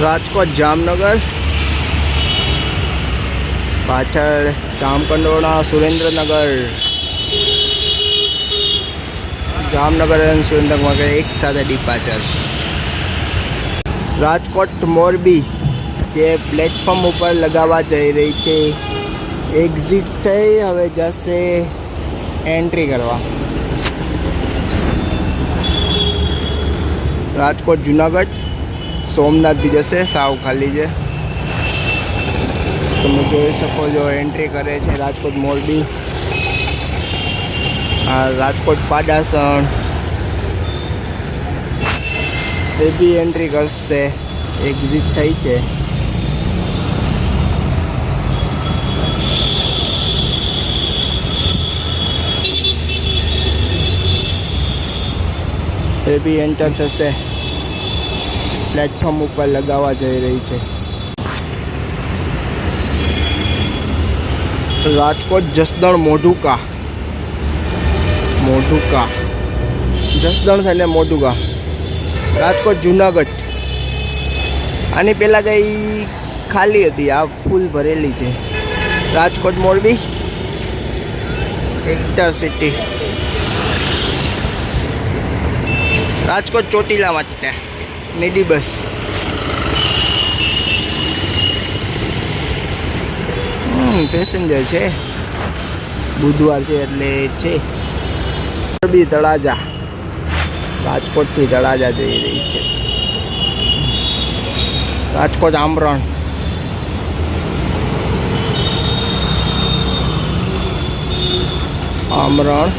રાજકોટ જામનગર. પાછળ જામકંડોળા સુરેન્દ્રનગર. જામનગર અને સુરેન્દ્રનગર એક સાથે ડિપાચર રાજકોટ મોરબી, જે પ્લેટફોર્મ ઉપર લગાવવા જઈ રહી છે. એક્ઝિટ થઈ, હવે જશે એન્ટ્રી કરવા. રાજકોટ જુનાગઢ. સોમનાથ બી જશે, સાવ ખાલી છે. તમે જોઈ શકો છો એન્ટ્રી કરે છે રાજકોટ મોરબી. આ Rajkot Padasan. A B entry કરશે એક્ઝિટ થઈ છે. એ બી એન્ટર થશે. પ્લેટફોર્મ ઉપર લગાવવા જઈ રહી છે. રાજકોટ જસદણ મોઢુકા. મોઢુકા. જસદણ થઈને મોઢુકા. રાજકોટ જુનાગઢ. આની પહેલાં કઈ ખાલી હતી, આ ફૂલ ભરેલી છે. રાજકોટ મોરબી. ઇન્ટરસિટી રાજકોટ ચોટીલામાં જ માટે. મિડી બસ પેસેન્જર છે. બુધવાર છે એટલે છે. મોરબી તળાજા. રાજકોટથી તળાજા જઈ રહી છે. રાજકોટ આમરણ. આમરણ.